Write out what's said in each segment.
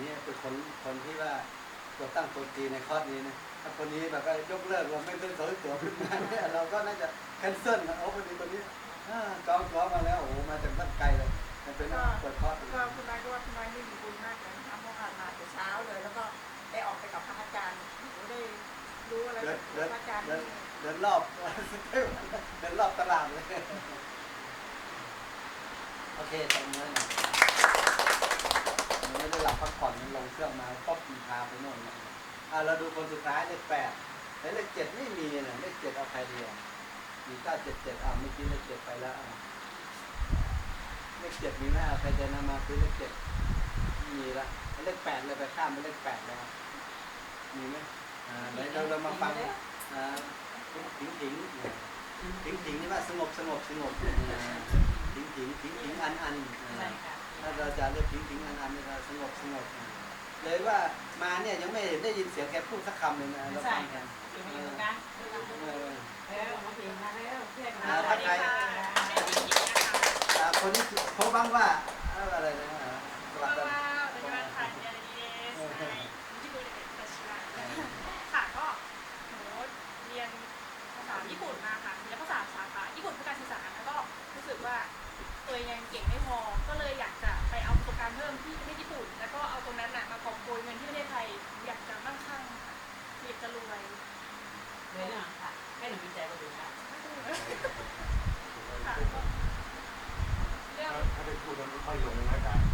นี่คือคนคนที่ว่าตัวตั้งตัวตีในข้อนี้นะถ้าคนนี้แบบยกเลิกเราไม่เป็นสอยตัวขึ้นมาเนี่ยเราก็น่าจะแคนเซิลนะโอ้คนนี้คนนี้จองล้อมาแล้วโอ้มาจากบ้านไกลเลยมันเป็นเปิดข้อก็คุณนายก็ว่าคุณนายนี่มีบุญมากเลยนะคะเพราะว่ามาแต่เช้าเลย แล้วก็ได้ออกไปกับพระอาจารย์ได้รู้อะไรพระอาจารย์นเดินรอบเดินรอบตลาดเลย โอเคตรงนี้ ไม่ได้หลับพักผ่อนมันลงเครื่องมาก็ปีพาไปโน่นนะอ่าเราดูคนสุดท้ายเลขแปดเลขเจ็ดไม่มีเนะเลขเจ็ดเอาใครเดียวมีเก้าเจ็ดเจ็ดอ่าเมื่อกี้เลขเจ็ดไปแล้วเลขเจ็ดมีไหน้าใครจะนำมาคือเลขเจ็ดมีละเลขแปดเลยไปข้ามไปเลขแปดแล้วมีไหมอ่าเราเรามาฟังอ่าถิงถิงถิงถิงนี่ว่าสงบสงบสงบถิงถิงถิงถิงอันอันใช่ค่ะ ถ้าเราจะเรียกทิ้งทิ้งนานๆเนี่ยเสงบสงบเลยว่ามาเนี่ยยังไม่เห็นได้ยินเสียงแกพูดสักคำเลยนะเราฟังกันคนนี้เขาบ้างว่าอะไรนะสวัสดีญี่ปุ่นมาค่ะแล้วภาษาสาขาญี่ปุ่นเพื่อการศึกษาแล้วก็รู้สึกว่าตัวเองเก่ง การเพิ่มที่ประเทศญี่ปุ่น แล้วก็เอาตรงนั้นน่ะมากองโกยเงินที่ประเทศไทยอยากจะมั่งคั่งค่ะหนูอยากจะรวยไม่หลัค่ะให้หนูมีใจก็ดูค่ะไม่ต้ยค่ะถ้าเป็นพูดมันไม่ค่อยลงนะการ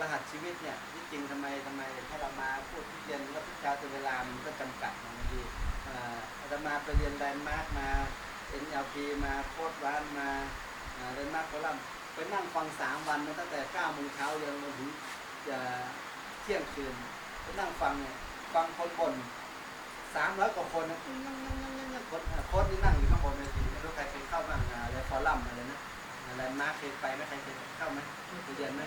รหัสชีวิตเนี่ยที่จริงทำไมทำไมถ้าเรามาพูดที่เรียนแล้วพิจารณาเวลามันก็จำกัดบางทีเอ่ออามาไปเรียนแลนด์มาร์กมา NLP มาโคดร้านมาแลนด์มาร์กคอลัมน์ไปนั่งฟังสามวันนะตั้งแต่เก้าโมงเช้าเรียนมาถึงจะเที่ยงคืนไปนั่งฟังเนี่ยฟังคนบ่นสามร้อยกว่าคนนะนั่งนั่งยังยังคนอะโค้ดนี่นั่งอยู่ข้างบนเวทีไม่รู้ใครเคยเข้าบ้างอะอะไรฟอรัมอะไรนะ อะไรมาร์คเคยไปไหมใครเคยเข้าไหมเคยเรียนไหม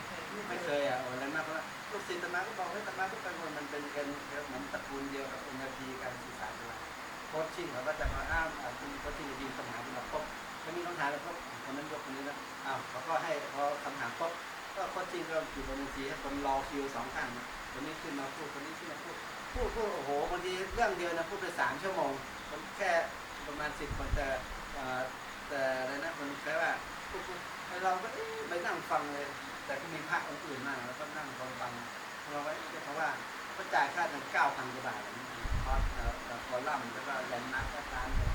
ไม่เคยอะโอ้อะไรมากเพราะว่าลูกศิษย์ตมาก็บอกให้ตมาก็ไปหมดมันเป็นกันเหมือนตระกูลเดียวกับองค์ทีการสื่อสารกันโค้ชชิ่งเขาก็จะมาอ้างอะคุณโค้ชชิ่งจะยิงคำถามเราปุ๊บไม่มีคำถามแล้วปุ๊บคนนั้นยกคนนี้นะอ้าวเขาก็ให้พอคำถามปุ๊บก็โค้ชชิ่งก็อยู่บนเวทีให้คนรอคิวสองข้างนะคนนี้ขึ้นมาพูดคนนี้ขึ้นมาพูดพูดพูดโอ้โหบางทีเรื่องเดียวนะพูดไปสามชั่วโมงผมแค่ประมาณสิบคนแต่เอ่อแต่อะไรนะคนแค่ว่าพูดพูดไอ้ เราก็ไปนั่งฟังเลย แต่ก็มีพระองค์อื่นมากแล้วก็นั่งฟังฟังเราไว้เพราะว่าก็จ่ายค่าถึงเก้าพันกว่าบาทคอร์สเอ่อเอ่อคอลัมน์แล้วก็แลนด์มาร์คตามเลย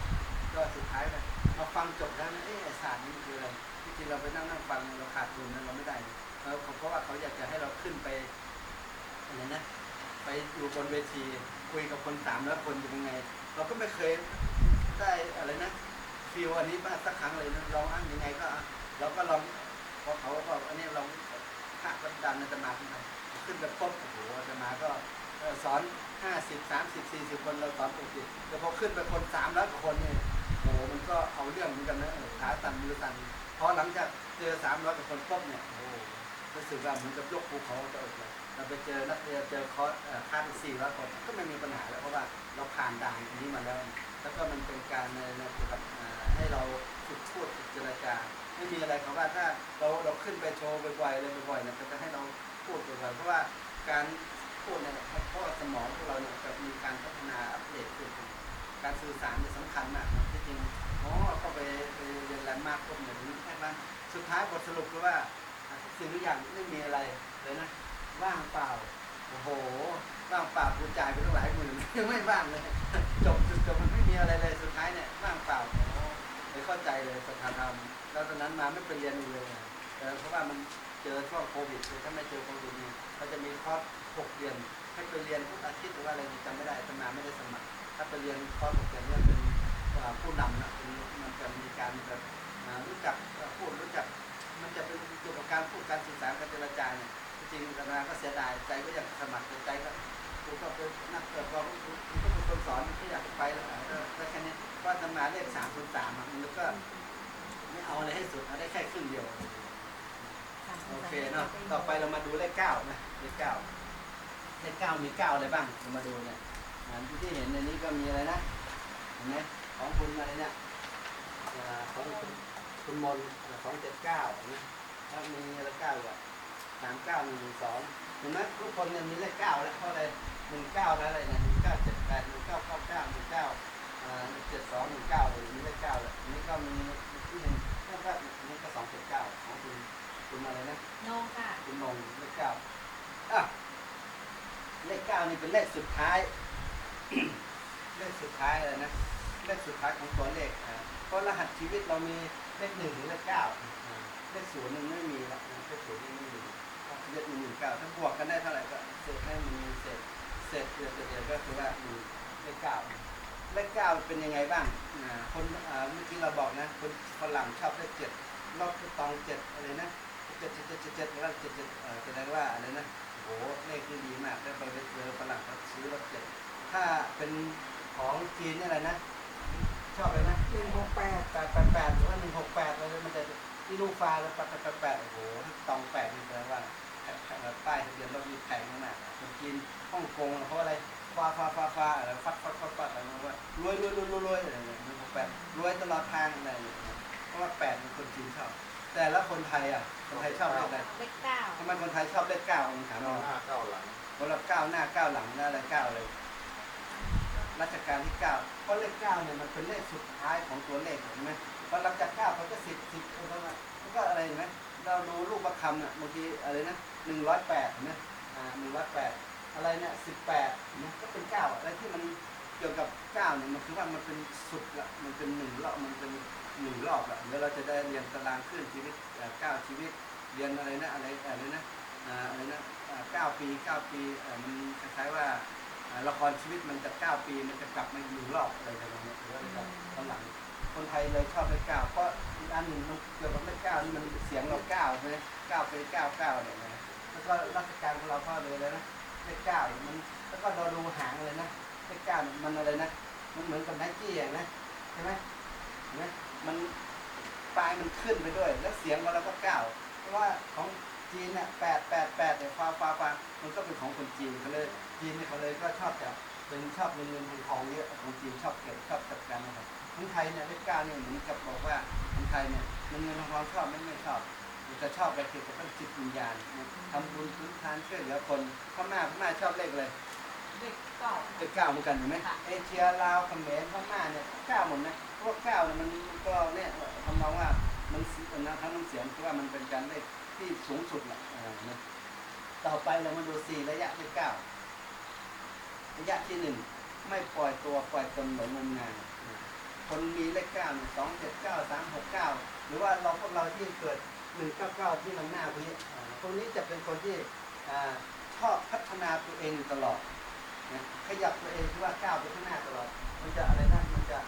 ก็สุดท้ายเลยมาฟังจบแล้วนะเอ๊ะไอ้ศาสตร์นี้คืออะไรที่จริงเราไปนั่งนั่งฟังเราขาดทุนนั้นเราไม่ได้เราเพราะว่าเขาอยากจะให้เราขึ้นไปอะไรนะไปอยู่บนเวทีคุยกับคนสามร้อยคนเป็นยังไง เราก็ไม่เคยได้อะไรนะ ฟีลอันนี้มาสักครั้งเลยนะลองอ้างยังไงก็เราก็ลองพอเขาบอกอันนี้ลองพระก็ดันอาตมาขึ้นไปขึ้นไปปุ๊บโอ้โหอาตมาก็สอนห้าสิบสามสิบสี่สิบคนเราสอนปกติแต่พอขึ้นไปคนสามร้อยกว่าคนเนี่ยโอ้โหมันก็เอาเรื่องเหมือนกันนะขาสั่นมือสั่นพอหลังจากเจอสามร้อยกว่าคนปุ๊บเนี่ยโอ้โหรู้สึกว่าเหมือนกับยกภูเขาจะอกเลยเราไปเจอนักเรียนเจอคอร์สค่าสี่ร้อยคนก็ไม่มีปัญหาแล้วเพราะว่าเราผ่านด่านอันนี้มาแล้ว แล้วก็มันเป็นการใน ม่มีอะไรครับว่าถ้าเราเราขึ้นไปโชว์บ่อยๆอะไรบ่อยๆเนี่ยก็จะให้เราพูดบ่อยๆเพราะว่าการพูดเนี่ยเพราะสมองของเราเนี่ยจะมีการพัฒนาอัปเดตขึ้นการสื่อสารเนี่ยสำคัญมากนะที่จริงอ๋อก็ไปไปเรียนแลนด์มาร์กพวกเนี่ยแค่นั้นสุดท้ายบทสรุปคือว่าสิ่งทุกอย่างไม่มีอะไรเลยนะว่างเปล่าโอ้โหว่างเปล่ากูจ่ายไปตั้งหลายหมื่นยังไม่ว่างเลยจบจุดจบมันไม่มีอะไรเลยสุดท้ายเนี่ยว่างเปล่าโอ้โหเลยเข้าใจเลยสถานธรรม แล้วตอนนั้นมาไม่ไปเรียนเลยเออเพราะว่ามันเจอช่วงโควิดเลยถ้าไม่เจอโควิดนี่เราจะมีคอร์สหกเดือนให้ไปเรียนทุกอาทิตย์หรือว่าอะไรจำไม่ได้ตมาไม่ได้สมัคร ถ้าไปเรียนคอร์สหกเดือนเนี่ยเป็นผู้นำนะเป็นมันจะมีการแบบรู้จักพูดรู้จัก มันจะเป็นเกี่ยวกับการพูดการสื่อสารการเจรจาเนี่ยจริงๆอาตมาก็เสียดายใจก็อยากสมัครแต่ใจก็คุณก็เป็นนักเกิ ต่อไปเรามาดูเลขเก้านะเลขเก้าเลขเก้ามีเก้าอะไรบ้างเรามาดูเนี่ยอ่าที่เห็นในนี้ก็มีอะไรนะเห็นไหมของคุณอะไรเนี่ยของคุณคุณมนสองเจ็ดเก้านะแล้วมีอะไรเก้าอีกอะสามเก้าหนึ่งสองเห็นไหมทุกคนเนี่ยมีเลขเก้าแล้วเพราะอะไรหนึ่งเก้าแล้วอะไรเนี่ยหนึ่งเก้าเจ็ดแปดหนึ่งเก้าเก้าเก้าหนึ่งเก้าเจ็ดสองหนึ่งเก้าเลยมีเลขเก้าแล้วอันนี้ก็มีที่หนึ่งก็นนี้ก็สองเจ็ดเก้าของคุณ คุณอะไรนะน้องค่ะ คุณนงเลขเก้าอะเลขเก้านี่เป็นเลขสุดท้าย เลขสุดท้ายเลยนะเลขสุดท้ายของตัวเลขอ่าเพราะรหัสชีวิตเรามีเลขหนึ่งถึงเลขเก้าอ่าเลขศูนย์นึงไม่มีแล้วนะเลขศูนย์นี่ไม่มีเจ็ดหนึ่งหนึ่งเก้าถ้าบวกกันได้เท่าไหร่ก็เศษให้มันมีเศษเศษเดียวเดียวก็คือว่ามีเลขเก้าเลขเก้าเป็นยังไงบ้างอ่าคนอ่าเมื่อกี้เราบอกนะคนฝรั่งชอบเลขเจ็ดรอบตองเจ็ดอะไรนะ เจ็ดเจ็ดเจ็ดเจ็ดเจ็ดแล้วเจ็ดเจ็ดแสดงว่าอะไรนะโหเลขนี่ดีมากแล้วไปเจอฝรั่งเขาซื้อรถเจ็ดถ้าเป็นของจีนนี่อะไรนะ ชอบเลยนะหนึ่งหกแปดแปดแปดแปดหรือว่าหนึ่งหกแปดอะไรมันจะที่ลูกฟ้าแล้วแปดแปดแปดโอ้โหตองแปดนี่แปลว่าแผ่นแผ่นป้ายทะเบียนรถมีแพงมากคนจีนฮ่องกงเพราะอะไรฟ้าฟ้าฟ้าฟ้าอะไรฟัดฟัดฟัดฟัดอะไรว่ารวยรวยรวยรวยรวยอะไรเนี่ยหนึ่งหกแปดรวยตลอดทางอะไรอย่างเงี้ยเพราะว่าแปดเป็นคนจีนชอบ แต่แล้วคนไทยอะคนไทยชอบเลขอะไรเลขเก้าทำไมคนไทยชอบเลขเก้าผมถามเก้าเราหน้าเก้าหลังคนละเก้าหน้าเก้าหลังนะอะไรเก้าเลยรัชกาลที่เก้าเพราะเลขเก้าเนี่ยมันเป็นเลขสุดท้ายของตัวเลขเห็นไหมพอหลังจากเก้าเขาก็สิบสิบแล้วก็แล้วก็อะไรเห็นไหมเราดูรูปประคำเนี่ยบางทีอะไรนะหนึ่งร้อยแปดเห็นไหมอ่าหนึ่งร้อยแปดอะไรเนี่ยสิบแปดนะก็เป็นเก้าอะไรที่มันเกี่ยวกับเก้าเนี่ยมันคือว่ามันเป็นสุดละมันเป็นหนึ่งรอบมันเป็น หนึ่งรอบละเดี๋ยวเราจะได้เรียนตารางขึ้นชีวิตเก้าชีวิต เรียนอะไรนะอะไรอะไรนะอะไรนะเก้าปีเก้าปีมันคล้ายๆว่าละครชีวิตมันจะเก้าปีมันจะกลับมาอยู่รอบอะไรประมาณนี้หรือว่าแบบตอนหลังคนไทยเลยชอบเลขเก้าเพราะอีกอันหนึ่งมันเกี่ยวกับเลขเก้านี่มันเสียงเราเก้าใช่ไหมเก้าเป็นเก้าเก้าเนี่ยนะแล้วก็ราชการของเราก็เลยแล้วนะเลขเก้ามันแล้วก็เราดูหางเลยนะเลขเก้ามันอะไรนะมันเหมือนกับไนกี้อย่างนะใช่ไหมเห็นไหม มันปลายมันขึ้นไปด้วย แล้วเสียงของเราก็เก้าเพราะว่าของจีนเนี่ยแปดแปดแปดเนี่ยฟ้าฟ้าฟ้ามันก็เป็นของคนจีนเขาเลย จีนเนี่ยเขาเลยก็ชอบจะเป็นชอบเงินเงินทองทองเยอะของจีนชอบเก็บชอบจัดการนะครับคนไทยเนี่ยเลขเก้าเนี่ยเหมือนกับบอกว่าคนไทยเนี่ยเงินเงินทองทองชอบไม่ไม่ชอบมันจะชอบไปเกี่ยวกับเรื่องจิตวิญญาณทำบุญพื้นทานช่วยเหลือคนพม่าพม่าชอบเลขเลยเด็กเก่าเลขเก้าเหมือนกันเห็นไหมค่ะเอเชียลาวเขมรพม่าเนี่ยเก้าหมดนะเพว่าเก้าเนี่ยมันก็เนี่ยทำนองว่ามันนะทั้งน้ำเสียงคือว่ามันเป็นการเลขที่สูงสุดแหละนะต่อไปเรามาดูสี่ระยะเลขเก้าระยะที่หนึ่งไม่ปล่อยตัวปล่อยตนหลงงมงายคนมีเลขเก้าสองเจ็ดเก้าสามหกเก้าหรือว่าเราพวกเราที่เกิดหนึ่งเก้าเก้าที่นำหน้าพวกนี้พวกนี้จะเป็นคนที่ชอบพัฒนาตัวเองอยู่ตลอดนะขยับตัวเองคือว่าก้าวไปข้างหน้าตลอด มันจะอะไรนะมันจะ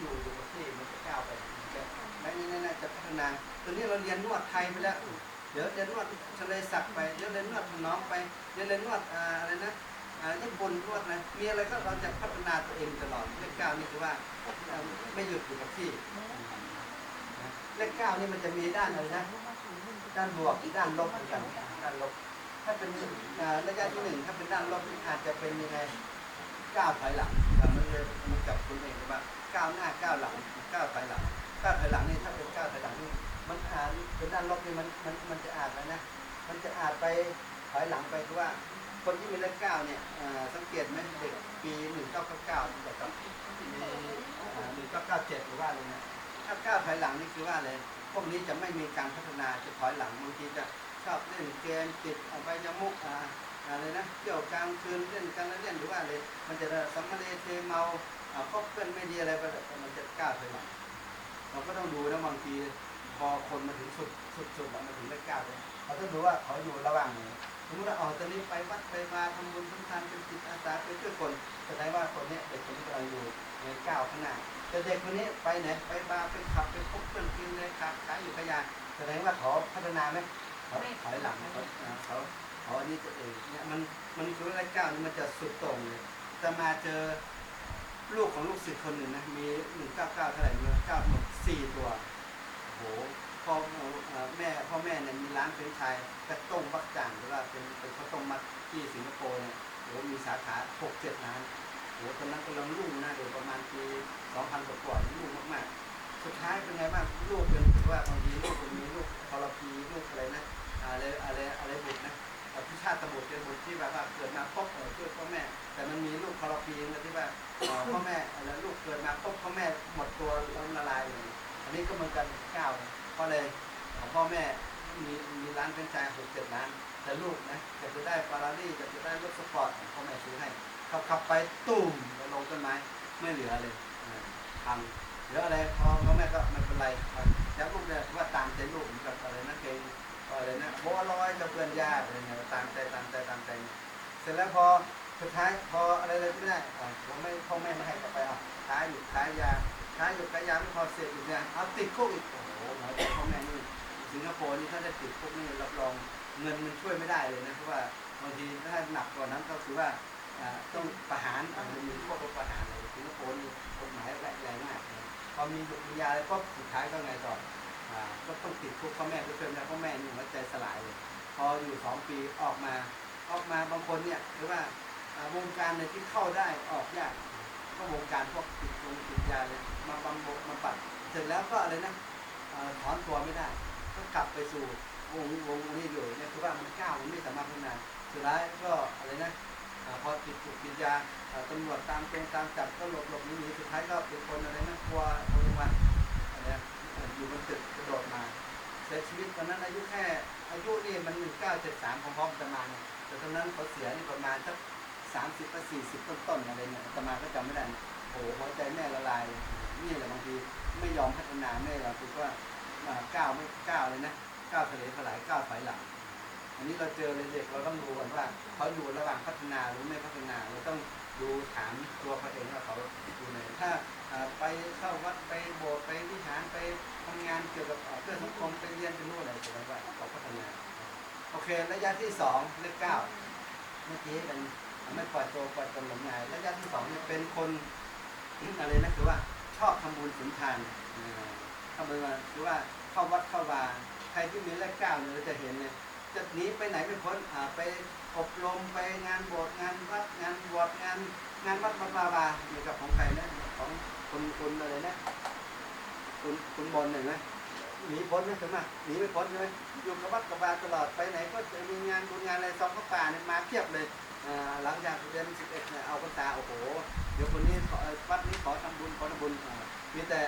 อยู่อยู่กับที่มันจะก้าวไปมันจะและนี่นั่นจะพัฒนาตัวนี้เราเรียนนวดไทยไปแล้ว เดี๋ยวจะนวดทะเลสักไปเดี๋ยวเรียนนวดถนอมไปเดี๋ยวเรียนนวดอะไรนะญี่ปุ่นนวดนะมีอะไรก็เราจะพัฒนาตัวเองตลอดเลขเก้านี่คือว่าไม่หยุดอยู่กับที่เลขเก้านี่มันจะมีด้านอะไรนะด้านบวกด้านลบเหมือนกันด้านลบ ถ้าเป็นระยะที่หนึ่งถ้าเป็นด้านลบอาจจะเป็นยังไงก้าวถอยหลัง เลยมันกับคุณเองว่าก้าวหน้าก้าวหลังก้าวถอยหลังก้าวถอยหลังนี่ถ้าเป็นก้าวถอยหลังนี่มันอ่าจเป็นด้านลบนี่มันมันมันจะอ่าจอะไรนะ มันจะอ่าจไปถอยหลังไปคือว่า คนที่มีเลขเก้าเนี่ยสังเกตไหมเด็กปีหนึ่งเก้าเก้าเก้าที่จะกับมีหนึ่งเก้าเก้าเจ็ดหรือว่าอะไรเนี่ยถ้าก้าถอยหลังนี่คือว่าอะไรพวกนี้จะไม่มีการพัฒนาจะถอยหลังบางทีจะชอบเล่นเกมติดอบายมุกอ่า อะไรนะเที่ยวกลางคืนเล่นกันแล้วเล่นหรือว่าอะไรมันจะสัมมาเลเทเมาอ่าคบเพื่อนไม่ดีอะไรไปมันจะกล้าวถอยหลังเราก็ต้องดูนะบางทีพอคนมาถึงสุดสุดสุดแล้วมาถึงเลขเก้าเลยเราต้องดูว่าเขาอยู่ระหว่างไหนสมมติว่าอ๋อตอนนี้ไปวัดไปมาทำบุญทำทานเป็นจิตอาสาไปช่วยคนแสดงว่าคนนี้เด็กคนนี้กำลังอยู่ในก้าวข้างหน้าแต่เด็กคนนี้ไปไหนไปบาร์ไปขับไปพบเพื่อนกินเลยขับขายอยู่ขยะแสดงว่าเขาพัฒนาไหมเขาถอยหลังเขาเขา ขาอันนี้ตัวเองเนี่ยมันมันคือเลขเก้านี่มันจะสุดโต่งเลยจะมาเจอลูกของลูกศิษย์คนหนึ่งนะมีหนึ่งเก้าเก้าเท่าไหร่เนี่ยเก้าหมดสี่ตัวโอ้โหพ่อแม่พ่อแม่เนี่ยมีร้านเป็นไชายกระต้มบักจ่างหรือว่าเป็นเป็นข้าวต้มมัดที่สิงคโปร์เนี่ยโอ้โหมีสาขาหกเจ็ดร้านโอ้โหตอนนั้นกำลังรุ่งนะเดี๋ยวประมาณปีสองพันกว่าๆรุ่งมากๆ สุดท้ายเป็นไงบ้างลูกเป็นว่าบางทีลูกมันมีลูกทรพีลูกอะไรนะอะไรอะไรอะไรบุตรนะ อภิชาติบุตรเป็นบุตรที่แบบว่าเกิดมาพบเออช่วยพ่อแม่ แต่มันมีลูกทรพีนะที่ว่าเอ่อพ่อแม่อะไรลูกเกิดมาพบพ่อแม่หมดตัวล้มละลายเลยอันนี้ก็เหมือนกันก้าวเพราะเลยของพ่อแม่มีมีร้านเป็นไชายหกเจ็ดร้านแต่ลูกนะจะจะได้ฟารารี่จะจะได้รถสปอร์ตของพ่อแม่ซื้อให้ขับขับไปตุ่มไปลงต้นไม้ไม่เหลือเลยอ่าพังเดี๋ยวอะไรพอพ่อแม่ก็ไม่เป็นไรแล้วลูกเนี่ยว่าตามใจลูกเหมือนกับอะไรนะเพลง อะไรนะบัวลอยจะเพื่อนยากอะไรเนี่ยตามใจตามใจตามใจเสร็จแล้วพอสุดท้ายพออะไรเลยไม่ได้อ่าผมไม่พ่อแม่ไม่ให้กลับไปอะค้าอยู่ค้ายยาค้าอยู่ค้ายาไม่พอเสร็จอีกเนี่ยเอาติดคุกอีกโอ้โหหมายถึงพ่อแม่นี่สิงคโปร์นี่ถ้าได้ติดคุกนี่รับรองเงินมันช่วยไม่ได้เลยนะเพราะว่าบางทีถ้าหนักกว่านั้นก็คือว่าอ่าต้องประหารอาจจะมีพวกประหารอะไรสิงคโปร์นี่กฎหมายแรงมากพอมีหยุดมียาแล้วก็สุดท้ายก็ไงต่อ ก็ต้องติดคุกพ่อแม่ไปเพิ่มแล้วพ่อแม่นี่หัวใจสลายเลยพออยู่สองปีออกมาออกมาบางคนเนี่ยหรือว่าวงการในที่เข้าได้ออกยากก็วงการพวกติดวงติดยาเลยมาบำบมาปัดเสร็จแล้วก็อะไรนะถอนตัวไม่ได้ก็กลับไปสู่วงวงนี้อยู่เนี่ยคือว่ามันก้าวมันไม่สามารถพัฒนาสุดท้ายก็อะไรนะพอติดถูกติดยาตำรวจตามตรงตามจับก็หลบหลบหนีหนีสุดท้ายก็เป็นคนอะไรนะกลัวทำยังไงอะไรน อยู่บนตึกกระโดดมาเสียชีวิตตอนนั้นอายุแค่อายุนี่มันหนึ่งเก้าเจ็ดสามพร้อมๆกันมาแต่ตอนนั้นเขาเสียนี่ประมาณสักสามสิบกับสี่สิบต้นๆอะไรเนี่ยอาตมาก็จำไม่ได้โอ้โหหัวใจแม่ละลายนี่แหละบางทีไม่ยอมพัฒนาแม่เราคือว่าก้าวไม่ก้าวเลยนะก้าวทะเลถลายก้าวถอยหลังอันนี้เราเจอเลยเด็กเราต้องดูกันว่าเขาอยู่ระหว่างพัฒนาหรือไม่พัฒนาเราต้องดูถามตัวเขาเองว่าเขาอยู่ไหนถ้า ไปเข้าวัดไปโบสถ์ไปวิหารไปทำงานเกี่ยวกับเพื่อสังคมไปเรียนไปนู่นอะไรแสดงว่าเขาพัฒนาโอเคระยะที่สองเลขเก้าเมื่อกี้เป็นไม่ปล่อยตัวปล่อยตนหลงงายระยะที่สองเนี่ยเป็นคนอะไรนะคือว่าชอบทำบุญสุนทานทำบุญมาคือว่าเข้าวัดเข้าวาใครที่มีเลขเก้าเนี่ยเราจะเห็นเนี่ยจะหนีไปไหนไม่พ้นไป อบรมไปงานบสถ์งานวัดงานบวชงาน งานวัดบาบาบาเหมือนกับของใครนะของคุณคุณอะไรนะคุณคุณบอลเห็นไหมหนีพ้นไหมใช่ไหมหนีไม่พ้นใช่ไหมอยู่กับวัดกับบาตลอดไปไหนก็จะมีงานบุญงานอะไรซองข้าวป่าเนี่ยมาเพียบเลยอ่าหลังจากเดือนสิบเอ็ดเนี่ยเอาพรรษาโอ้โหเดี๋ยวคนนี้วัดนี้ขอทำบุญขอทำบุญมีแต่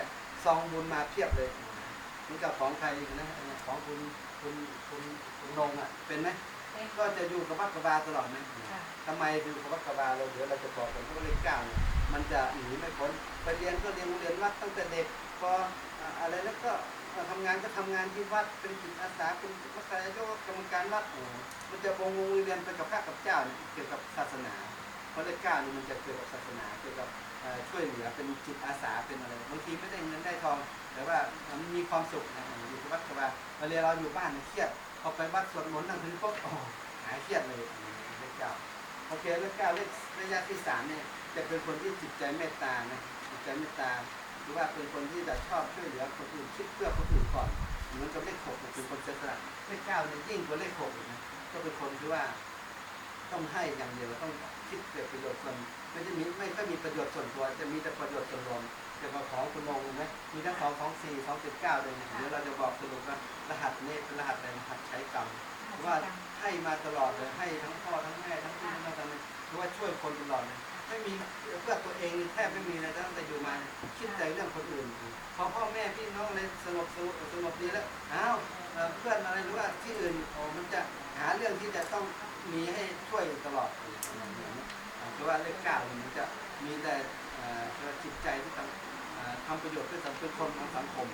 ซองบุญมาเพียบเลยเหมือนกับของใครอีกนะของคุณคุณคุณคุณนงอะเป็นไหม ก็จะอยู่กับวัดกับบาตลอดไหมทำไมอยู่กับวัดกับบาเราเดี๋ยวเราจะบอกกันเพราะว่าเลขเก้าเนี่ยมันจะหนีไม่พ้นไปเรียนก็เรียนโรงเรียนวัดตั้งแต่เด็กพออ่าอะไรแล้วก็ทำงานก็ทำงานที่วัดเป็นจิตอาสาเป็นมัคคายกกรรมการวัดโอ้โหมันจะวงวงเรียนไปกับพระกับเจ้าเนี่ยเกี่ยวกับศาสนาเพราะเลขเก้านี่มันจะเกี่ยวกับศาสนาเกี่ยวกับเอ่อช่วยเหลือเป็นจิตอาสาเป็นอะไรบางทีไม่ได้เงินได้ทอง แต่ว่ามันมีความสุขนะอยู่กับวัดกับบาเวลาเราอยู่บ้านเนี่ยเครียด พอไปวัดสวดมนต์นั่งถึงปุ๊บโอ้หายเครียดเลยเลขเก้าโอเคเลขเก้าเลขระยะที่สามเนี่ยจะเป็นคนที่จิตใจเมตตานะจิตใจเมตตาหรือว่าเป็นคนที่จะชอบช่วยเหลือคนอื่นคิดเพื่อคนอื่นก่อนเหมือนกับเลขหกเป็นคนเสียสละเลขเก้าเนี่ยยิ่งกว่าเลขหกอีกนะก็เป็นคนที่ว่า ต้องให้อย่างเดียวต้องคิดเกิดประโยชน์ส่วนไม่จะมีไม่ค่อยมีประโยชน์ส่วนตัวจะมีแต่ประโยชน์ส่วนรวม จะมาของคุณมองไหมมีทั้งสองสองสี่สองเจ็ดเก้าเลยเนี่ยเดี๋ยวเราจะบอกสรุปว่ารหัสนี้เป็นรหัสอะไรรหัสใช้กรรมว่าให้มาตลอดเลยให้ทั้งพ่อทั้งแม่ทั้งพี่ทั้งน้องทั้งนั้นหรือว่าช่วยคนตลอดเลยไม่มีเพื่อตัวเองแทบไม่มีนะตั้งแต่อยู่มาเนี่ยคิดแต่เรื่องคนอื่นพอพ่อแม่พี่น้องเลยสงบสงบสงบดีแล้วอ้าวเอ่อเพื่อนอะไรหรือว่าที่อื่นโอ้มันจะหาเรื่องที่จะต้อง มีให้ช่วยตลอดเพราะว่าเลขเก้าเนี่ยมันจะมีแต่เอ่อจิตใจที่ทำเอ่อทำประโยชน์เพื่อคมของสังคม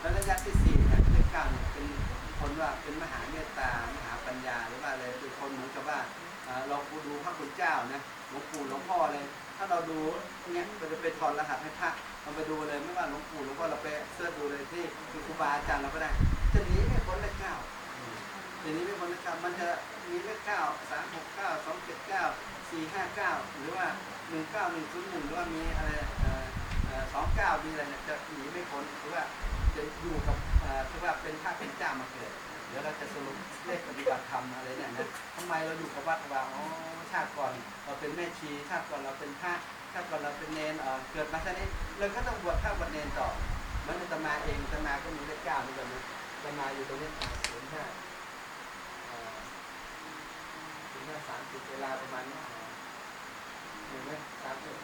แล้วระยะที่สี่เนี่ยเลขเก้าเนี่ยเป็นคนว่าเป็นมหาเมตตามหาปัญญาหรือว่าอะไรเป็นคนเหมือนกับว่าเอ่อเราดูพระคุณเจ้านะหลวงปู่หลวงพ่อเลย ถ้าเราดูเนี่ยเราจะไปถอดรหัสให้พระเราไปดูเลยไม่ว่าหลวงปู่หลวงพ่อเราไปเสิร์ชดูเลยที่คือครูบาอาจารย์เราก็ได้จะหนีไม่พ้นเลขเก้าทีนี้เป็นคนละคำมันจะมีเลขเก้าสามหกเก้าสองเจ็ดเก้าสี่ห้าเก้าหรือว่าหนึ่งเก้าหนึ่งศูนย์หนึ่งหรือว่ามีอะไร องเก้ามีอะไรเนี่ยจะหนีไม่พ้นหรือว่าจะอยู่กับคือว่าเป็นพระเป็นเจ้ามาเกิด เดี๋ยวเราจะสรุปเลขปฏิบัติธรรมอะไรเนี่ยนะทำไมเราอยู่กับวัดว่าอ๋อชาติก่อนเราเป็นแม่ชีชาติก่อนเราเป็นพระชาติก่อนเราเป็นเนนเกิดมาชาตินี้เราก็ต้องบวชพระบวชเนนต่อมันอาตมาเองอาตมาก็มีเลขเก้าเหมือนกันนะอาตมาอยู่ตรงนี้ศูนย์ห้าถึงหน้าสามสิบเวลาประมาณนี้เห็นไหมสามสิบ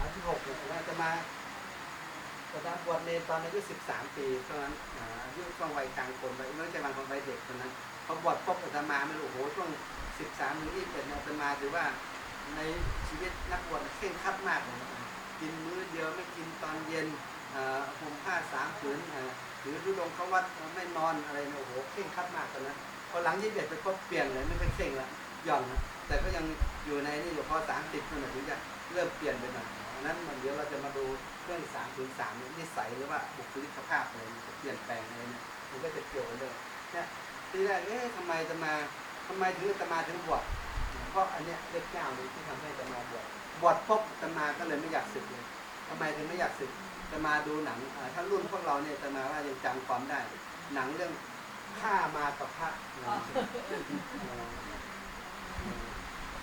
สามสิบหกเนี่ยว่าจะมาจะมาบวชเนรตอนอายุสิบสามปีตอนนั้นอายุช่วงวัยกลางคนวัยไม่ใช่บางคนวัยเด็กคนนั้นพอบวชปุ๊บอาตมาไม่รู้โอ้โหช่วงสิบสามถึงยี่สิบเอ็ดเนี่ยอาตมาถือว่าในชีวิตนักบวชเคร่งครัดมากเลยกินมื้อเดียวไม่กินตอนเย็นอ่าห่มผ้าสามผืนอ่าถือทุดงเขาวัดไม่นอนอะไรเนี่ยโอ้โหเคร่งครัดมากตอนนั้นพอหลังยี่สิบเอ็ดไปก็เปลี่ยนเลยไม่ค่อยเคร่งละหย่อนนะแต่ก็ยังอยู่ในนี่อยู่พอสามสิบนั่นแหละถึงจะเริ่มเปลี่ยนไปหน่อย นนั้นมันเดี๋ยวเราจะมาดูเรื่องสามถึงสามนิสัยหรือว่าบุคลิกภาพอะไรมันจะเปลี่ยนแปลงอะไรเนี่ยมันก็จะเกี่ยวกันเลยเนี่ยทีแรกเอ๊ะทำไมจะมาทำไมถึงจะมาถึงบวชเพราะอันเนี้ยเลขเก้านี่ที่ทำให้จะมาบวชบวชปุ๊บจะมาก็เลยไม่อยากสึกเลยทำไมถึงไม่อยากสึกจะมาดูหนังอ่าถ้ารุ่นพวกเราเนี่ยจะมาว่ายังจำความได้ หนังเรื่องข้ามากับพระ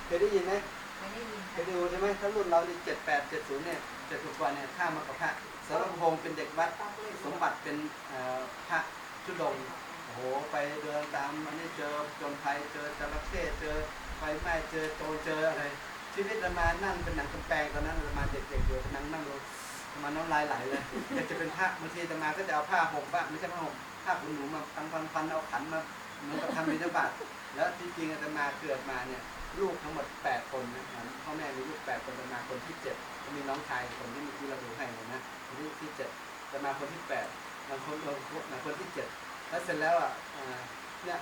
เคยได้ยินไหม ไม่ได้ยินเคยดูใช่ไหมถ้ารุ่นเราเนี่เจ็ดแปดเจ็ดศูนย์เนี่ยเจ็ดสิบกว่าเนี่ยข้ามากับพระสารพงษ์เป็นเด็กวัด สมบัติเป็นเอ่อพระชุดงค์โอ้โหไปเดินตามมันนี่เจอจนภัยเจอจระเข้เจอไฟไหม้เจอโจรเจออะไรชีวิตอาตมานั่งเป็นหนังกำแพงตอนนั้นอาตมาเด็กๆอยู่นั่งนั่งดูอาตมาน้ำลายไหลเลยอยากจะเป็นผ้าบางทีอาตมาก็จะเอาผ้าห่มบ้างไม่ใช่ผ้าห่มผ้าขนหนูมาพันพันพันเอาขันมาเหมือนกับทำบิณฑบาตแล้วจริงๆอาตมาเกิดมาเนี่ย ลูกทั้งหมด 8 คนนะพ่อแม่มีลูก 8 คนอาตมาคนที่7ก็มีน้องชายคนที่มีที่เราดูให้เลยนะคนที่ที่7อาตมาคนที่8บางคนบางคนบางคนที่ 7 แล้วเสร็จแล้วอะเนี่ย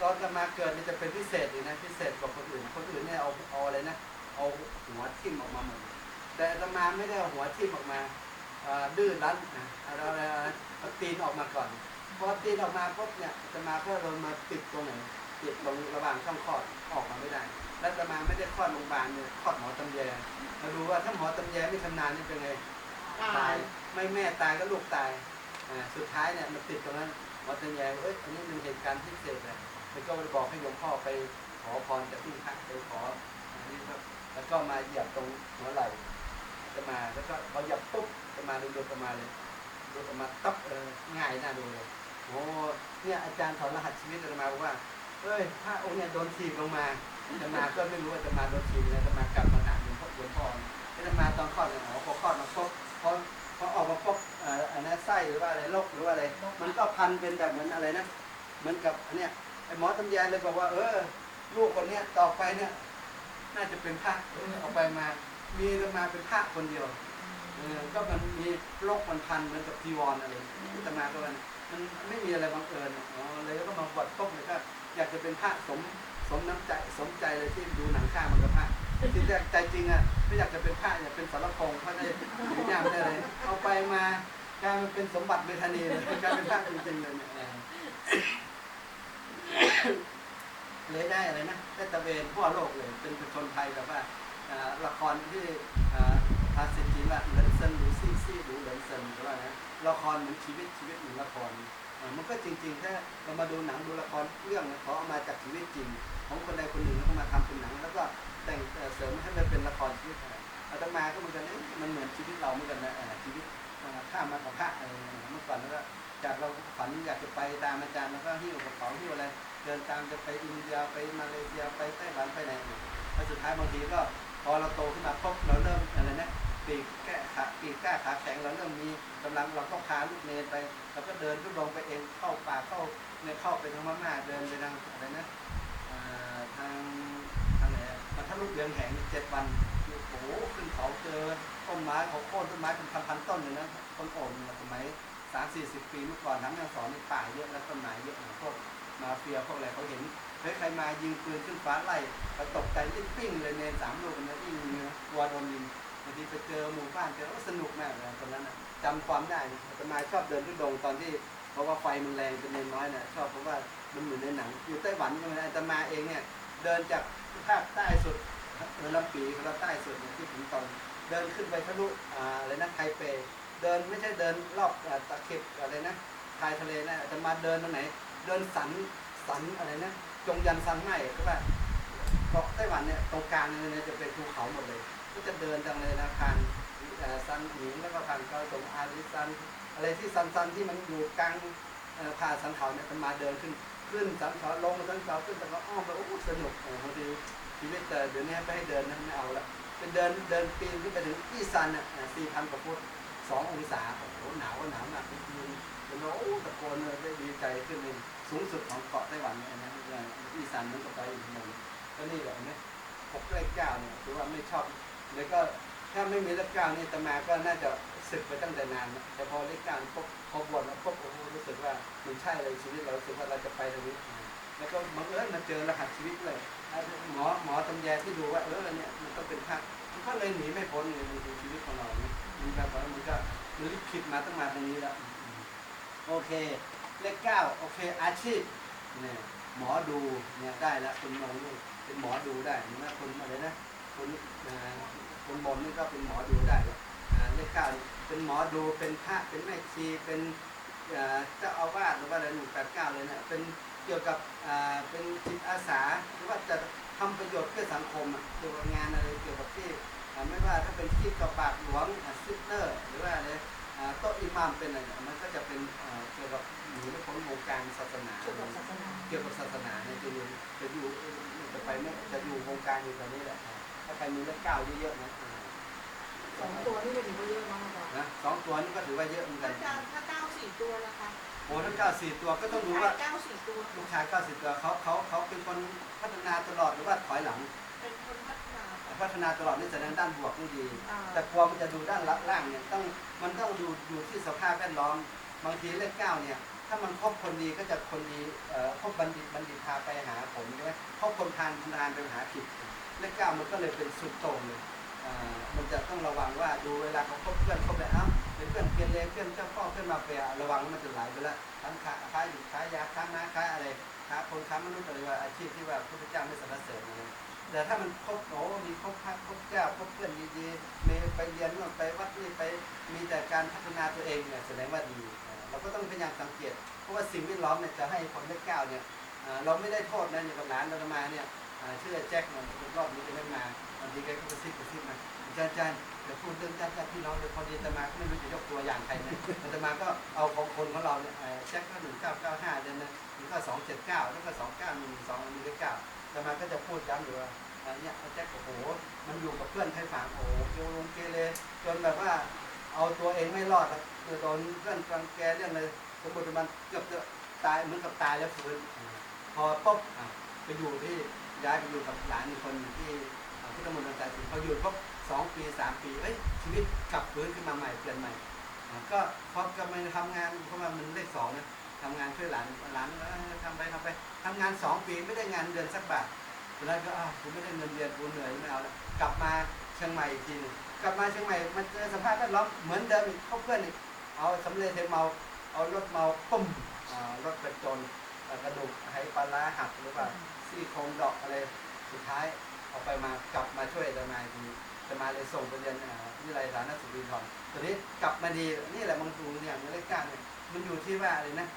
ตอนอาตมาเกิดนี่จะเป็นพิเศษเลยนะพิเศษกว่าคนอื่น คนอื่นเนี่ยเอาเอาอะไรนะเอาหัวทิ่มออกมาหมดแต่อาตมาไม่ได้เอาหัวทิ่มออกมาอ่อดื้อรั้นอะเอาเอาตีนออกมาก่อนพอตีนออกมาปุ๊บเนี่ยอาตมาก็โดนมาติดตรงไหน ติดตรงระหว่างช่องคลอดออกมาไม่ได้ แล้วอาตมาไม่ได้คลอดโรงพยาบาลเนี่ยคลอดหมอตำแยมาดูว่าถ้าหมอตำแยไม่ชำนาญนี่เป็นไงตายไม่แม่ตายก็ลูกตายอ่าสุดท้ายเนี่ยมันติดตรงนั้นหมอตำแยเอ้ยอันนี้เป็นเหตุการณ์พิเศษเลยแล้วก็บอกให้หลวงพ่อไปขอพรจากที่พระไปขออันนี้ครับแล้วก็มาเหยียบตรงหัวไหล่จะมาแล้วก็พอเหยียบปุ๊บจะมาดูดออกมาเลยดูดออกมาตับเออง่ายน่าดูเลยโอ้เนี่ยอาจารย์สอนรหัสชีวิตจะมาบอกว่า เอ้ยพระองค์เนี่ยโดนถีบลงมาจะมาก็ไม่รู้ว่าจะมาโดนถีบแล้วจะมากลับมาหาหลวงพ่อหลวงพ่อจะมาตอนคลอดเนี่ยอ๋อพอคลอดมาปุ๊บพอพอออกมาปุ๊บเอ่ออันนั้นไส้หรือว่าอะไรโรคหรือว่าอะไร มันก็พันเป็นแบบเหมือนอะไรนะเหมือนกับอันเนี้ยไอ้หมอตำแยเลยบอกว่า เออ ลูกคนเนี้ยต่อไปเนี่ยน่าจะเป็นพระเอาไปมา มีจะมาเป็นพระคนเดียวเออก็มันมีโรคมันพันเหมือนกับจีวรอะไรที่จะมาก็มันมันไม่มีอะไรบังเอิญอ๋อเลยก็มาบวชต้มเลยก็ อยากจะเป็นพระสมสมน้ำใจสมใจเลยที่ดูหนังข้ามันกับพระที่แรกใจจริงอะไม่อยากจะเป็นพระอยากเป็นสารพงพระได้ถือยามได้เลยเอาไปมากลายมันเป็นสมบัติเวทนีเลยกลายเป็นพระจริงๆเลยเนี่ยเออเลยได้อะไรนะได้ตะเวนทั่วโลกเลยเป็นคนไทยแบบว่าละครที่อ่าภาษาจีนว่าเหลินเซินหรือซี่ซี่หรือเหลินเซินหรือว่านะละครเหมือนชีวิตชีวิตเหมือนละคร มันก็จริงๆ ถ้าเรามาดูหนังดูละครเรื่องเขาเอามาจากชีวิตจริง ของคนใดคนหนึ่งแล้วก็มาทำเป็นหนัง แล้วก็แต่งเสริมให้มันเป็นละครชีวิตอะไรอาตมาก็เหมือนกันมันเหมือนชีวิตเราเหมือนกันนะชีวิตข้ามมากับพระอะไรอย่างเงี้ยเมื่อก่อนแล้วก็จากเราฝันอยากจะไปตามอาจารย์แล้วก็หิ้วกระเป๋าหิ้วอะไรเดินตามจะไปอินเดียไปมาเลเซียไปไต้หวันไปไหนแล้วสุดท้ายบางทีก็พอเราโตขึ้นมาปุ๊บเราเริ่มอะไรนะ ปีกแก้ขาปีกกล้าขาแข็งเราเริ่มมีกำลังเราก็พาลูกเนรไปเราก็เดินขึ้นลงไปเองเข้าป่าเข้าเนี่ยเข้าไปทางพม่าเดินไปทางอะไรนะทางทางไหนมันถ้าลูกเรืองแข็งเจ็ดวันโอ้โหขึ้นเขาเจอต้นไม้เขาโค่นต้นไม้เป็นพันๆต้นเลยนะต้นโอนสมัยสามสี่สิบปีเมื่อก่อนทั้งแม่สอนในป่าเยอะแล้วต้นไม้เยอะพวกมาเฟียพวกอะไรเขาเห็นเฮ้ยใครมายิงปืนขึ้นฟ้าไล่ก็ตกใจยิ่งปิ้งเลยเนนสามลูกนะยิ่งเนื้อกลัวโดนยิงีไปเจอหมู่บ้านเจอว่าสนุกมากเลยตอนนั้นนะจำความได้นะอาตมาชอบเดินทุดงตอนที่เพราะว่าไฟมันแรงเป็นเนนน้อยนะชอบเพราะว่ามันเหมือนในหนัง อยู่ไต้หวันใช่ไหมอาตมาเองเนี่ยเดินจากภาคใต้สุดเดินลำปีของเราใต้สุดที่ถึงตอนเดินขึ้นไปทะลุอ่าอะไรนะไทเป เดินไม่ใช่เดินรอบตะเข็บอะไรนะชายทะเลนะอาตมาเดินตรงไหน เดินสันสันอะไรนะจงยันซันไหมก็ว่าเกาะไต้หวันเนี่ยตรงกลางเนี่ยจะเป็นภูเขาหมดเลย็จะเดินจังเลยนะผ่านซันหมิงแล้วก็ผ่านเกาสงอาริซัน อะไรที่ซันซันที่มันอยู่กลางผ่าสันเขาเนี่ยมันมาเดินขึ้นขึ้นสันเขาลงสันเขาขึ้นสันเขาอ้อมไปโอ้โหสนุกโอ้โหบางทีชีวิตแต่เดี๋ยวนี้ไม่ให้เดินนะไม่เอาละเป็นเดินเดินปีนขึ้นไปถึงอีซันอะสี่พันกว่าฟุตสององศาโอ้โหหนาวหนาวมากจริงๆเป็นว่าโอ้ตะโกนเลยได้ดีใจขึ้นเลยสูงสุดของเกาะไต้หวันเนี่ยนะอย่างอีสานมันก็ไปอีกหนึ่งก็นี่แหละนะหกเลขเก้าเนี่ยถือว่าไม่ชอบ แล้วก็ถ้าไม่มีเลขเก้านี่ตมาก็น่าจะศึกไปตั้งแต่นานนะแต่พอเลขเก้าพบพอบวชแล้วพบโอ้โหรู้สึกว่ามันใช่เลยชีวิตเราสึกว่าเราจะไปทางนี้แล้วก็บังเอิญมาเจอรหัสชีวิตเลย หมอหมอตำแยที่ดูว่าเออเนี่ยมันต้องเป็นพระมันก็เลยหนีไม่พ้นเลยในชีวิตของเราเนี่ยมันแบบว่ามันก็มันลิขิตมาตั้งมาตรงนี้แล้วโอเค เลขเก้าโอเค อาชีพเนี่ยหมอดูเนี่ยได้แล้วคุณมองดูเป็นหมอดูได้เห็นะคนอะไรนะ คนอ่าคนบนนี่ก็เป็นหมอดูได้แล้วอ่าเลขเก้านี่เป็นหมอดูเป็นพระเป็นแม่ชีเป็นอ่าเจ้าอาวาสหรือว่าอะไรหนึ่งแปดเก้าเลยเนี่ยเป็นเกี่ยวกับอ่าเป็นจิตอาสาหรือว่าจะทำประโยชน์เพื่อสังคมอะเกี่ยวกับงานอะไรเกี่ยวกับที่อ่าไม่ว่าถ้าเป็นที่กระปากหลวงซิสเตอร์ หรือว่าอะไรอ่าโต๊ะอิหมามเป็นอะไรเนี่ยมันก็จะเป็นเอ่อเกี่ยวกับอยู่ในของวงการศาสนาเกี่ยวกับศาสนา เกี่ยวกับศาสนาเนี่ยจะอยู่จะอยู่จะไปไม่จะอยู่วงการอยู่ตอนนี้แหละถ้า ใครมีเลขเก้าเยอะๆนะอ่าสองตัวนี่ก็ถือว่าเยอะมากอาจารย์นะสองตัวนี่ก็ถือว่าเยอะเหมือนกัอานจารย์ถ้าเก้าสี่ตัวละคะโอ้ถ้าเก้าสี่ตัวก็ต้องดูว่าเก้าสี่ตัวลูกชายเก้าสิบตัวเขาเขาเขาเป็นคนพัฒนาตลอดหรือว่าถอยหลัง เป็นคนพัฒนาพัฒนาตลอดนี่แสดงด้านบวกนี่ดี อ่า แต่กลัวมันจะดูด้านล่างเนี่ยต้องมันต้องดูอยู่ที่สภาพแวดล้อม บางทีเลขเก้าเนี่ย ถ้ามันคบคนดีก็จะคนดีเอ่อคบบัณฑิตบัณฑิตพาไปหาผมใช่ไหมคบคนทานทานไปหาผิด เลขเก้ามันก็เลยเป็นสุดโต่งเลยมันจะต้องระวังว่าดูเวลาเขาคบเพื่อนคบแบบเอ้าเป็นเพื่อนเกเรเพื่อนเจ้าพ่อเพื่อนมาเฟียระวังมันจะไหลไปแล้วทั้งค้าค้าอยู่ค้ายาค้าม้าค้าอะไรค้าคนค้ามนุษย์อะไรว่าอาชีพที่ว่าพระพุทธเจ้าไม่สรรเสริญเลยแต่ถ้ามันคบโอ้มีคบพระคบเจ้าคบเพื่อนดีๆมีไปเรียนนู่นไปวัดนี่ไปมีแต่การพัฒนาตัวเองเนี่ยแสดงว่าดีเราก็ต้องพยายามสังเกต เพราะว่าสิ่งแวดล้อมเนี่ยจะให้คนเลขเก้าเนี่ยเอ่อเราไม่ได้โทษนะอย่างกับหลานเรามาเนี่ย เชื่อแจ็คมันรอบนี้จะไม่มาบางทีแกก็กระซิบกระซิบมาอาจารย์อาจารย์เดี๋ยวพูดเรื่องญาติญาติพี่น้องเดี๋ยวพอดีอาจะมาก็ไม่รู้จะยกตัวอย่างใครนะอาจะมาก็เอาของคนของเราเนี่ยแจ็คก็หนึ่งเก้าเก้าห้าเดือนนะหรือก็สองเจ็ดเก้าแล้วก็สองเก้าหนึ่งสองหนึ่งเก้าอาจะมาก็จะพูดย้ำอยู่ว่าอันเนี้ยแจ็คโอ้โหมันอยู่กับเพื่อนใช้ฝังโอ้โหเกลงเกเรจนแบบว่าเอาตัวเองไม่รอดอะคือโดนเพื่อนรังแกเรื่องอะไรสมมติมันเกือบจะตายเหมือนกับตายแล้วฟื้นพอปุ๊บไปอยู่ที่ ย้ายไปอยู่กับหลานอีกคนที่พุทธมณฑลสายสินพออยู่ปุ๊บสองปีสามปีเอ้ยชีวิตกลับฟื้นขึ้นมาใหม่เปลี่ยนใหม่ก็พอกำลังทำงานเพราะว่ามันเลขสองนะทำงานช่วยหลานหลานเอ้ยทำไปทำไปทำงานสองปีไม่ได้งานเดือนสักบาทเวลาก็อ้าวกูไม่ได้เงินเดือนกูเหนื่อยไม่เอาแล้วกลับมาเชียงใหม่อีกทีหนึงกลับมาเชียงใหม่มันเจอสภาพแวดล้อมเหมือนเดิมอีกเขาเพื่อนอีกเอาสำเร็จเทเมาเอารถเมาปุ้มรถไปจน กระดูกไหปลาร้าหักหรือว่าซี่โครงดอกอะไรสุดท้ายเอาไปมากลับมาช่วยจะมาอีกทีจะมาเลยส่งไปเรียนอ่าวิทยาลัยสาธารณสุขวินทองตอนนี้กลับมาดีนี่แหละบางทูเนี่ยมันเลขเก้าเนี่ยมันอยู่ที่ว่าอะไรนะ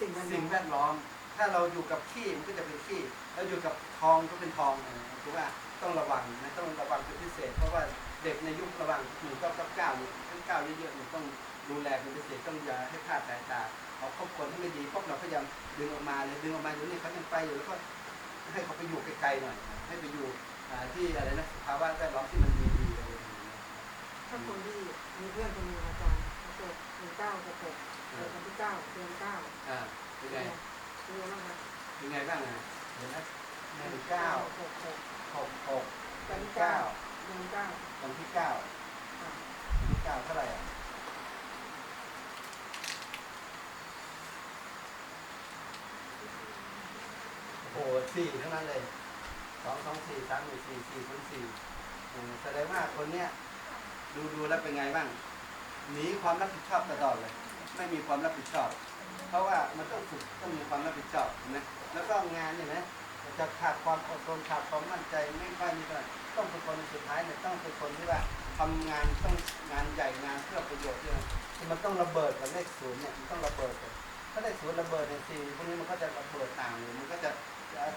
สิ่งนั้นสิ่งแวดล้อม ถ้าเราอยู่กับขี้มันก็จะเป็นขี้เราอยู่กับทองก็เป็นทองเออคือว่าต้องระวังนะต้องระวังเป็นพิเศษ เพราะว่าเด็กในยุคระหว่างหนึ่งเก้าเก้าเก้าเนี่ยเก้าเยอะๆเนี่ยต้องดูแลเป็นพิเศษต้องอย่าให้พลาดสายตา เอาคบคนที่ไม่ดีพวกเราพยายามดึงออกมาเลยดึงออกมาอยู่นี่เขายังไปอยู่แล้วก็ให้เขาไปอยู่ไกลๆหน่อย ให้ไปอยู่อ่าที่อะไรนะสภาวะแวดล้อมที่มันดีๆอะไรอย่างเงี้ยถ้าคนที่มีเพื่อนคนหนึงอาจารย์เขาเกิดหนึ่งเก้าจะเกิดเกิดวันที่เก้าเดือนเก้าอ่าเป็นไงเป็นไงบ้างคะเป็นไงบ้างอะเห็นไหมหนึ่งเก้าหกหกหกหกวันที่เก้าเก้าเดือนเก้าวันที่เก้าอ่าวันที่เก้าเท่าไหร่อะโอ้โห สี่ทั้งนั้นเลยสองสองสี่สามหนึ่งสี่สี่คูณสี่เออแสดงว่าคนเนี้ยดูดูแล้วเป็นไงบ้างหนีความรับผิดชอบตลอดเลย ไม่มีความรับผิดชอบ เพราะว่ามันต้องฝึกต้องมีความรับผิดชอบนะแล้วก็งานเนี่ยนะจะขาดความอดทนขาดความมั่นใจไม่ค่อยมีเท่าไรต้องเป็นคนสุดท้ายเนี่ยต้องเป็นคนที่ว่าทำงานต้องงานใหญ่งานเพื่อประโยชน์เนี่ยมันต้องระเบิดกับเลขศูนย์เนี่ยมันต้องระเบิดเลยถ้าเลขศูนย์ระเบิดเนี่ยสี่พวกนี้มันก็จะระเบิดต่างเลยมันก็จะ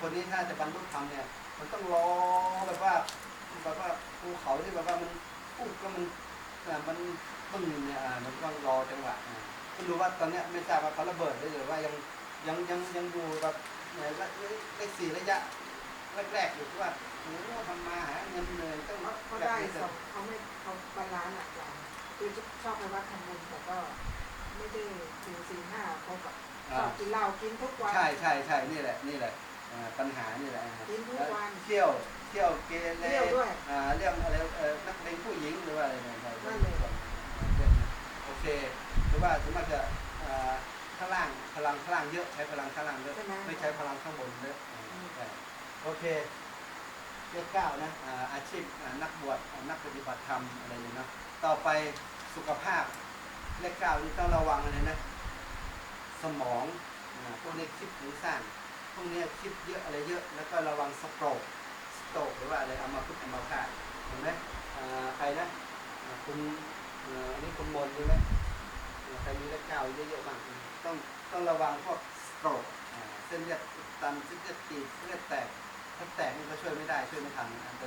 คนนี้ถ้าจะบรรลุธรรมเนี่ย มันต้องรอแบบว่าแบบว่าภูเขาที่แบบว่ามันปุ๊บก็มันอ่มันปึ้งเนี่ยมันต้องรอจังหวะอ่าไม่รู้ว่าตอนเนี้ยไม่ทราบว่าเขาระเบิดได้หรือว่ายังยังยังยังอยู่แบบไหนละเลขสี่ระยะแรกๆอยู่ที่ว่าโอ้ทำมาหาเงินเหนื่อยต้องเขาเขาแบบได้เขาไม่เขาบาลานซ์อะจารย์คือชอบไปวัดทำบุญแต่ก็ไม่ได้ถึงสี่ห้าเขาแบบชอบกินเหล้ากินทุกวันใช่ใช่ใช่นี่แหละนี่แหละ อ่าปัญหานี่แหละกินทุกวัน เที่ยวเที่ยวเกเรเที่ยวด้วยอ่าเรื่องอะไรเอ่อนักเลงผู้หญิงหรือว่าอะไรเนี่ยนั่นเลย โอเคหรือว่าสมมติจะอ่าข้างล่างพลังข้างล่างเยอะใช้พลังข้างล่างเยอะใช่ไหม ไม่ใช้พลังข้างบนเยอะอ่าใช่โอเคเลขเก้านะอ่าอาชีพอ่านักบวชอ่านักปฏิบัติธรรมอะไรอย่างเงี้ยเนาะต่อไปสุขภาพเลขเก้านี่ต้องระวังอะไรนะ สมองอ่าพวกนี้คิดหรือสร้างพ วกนี้คิดเยอะอะไรเยอะ แล้วก็ระวังสโตรกสโตรกหรือว่าอะไรเอามาพุทธเอามาขาดเห็นไหมใครนะคุณอันนี้คุณมนใช่ไหมใครมีเลขเก้าเยอะๆบ้างต้องต้องระวังพวกสโตรกเส้นเลือดตันเส้นเลือดตีบเส้นเลือดแตกถ้าแตกมันก็ช่วยไม่ได้ช่วยไม่ทันแต่ถ้า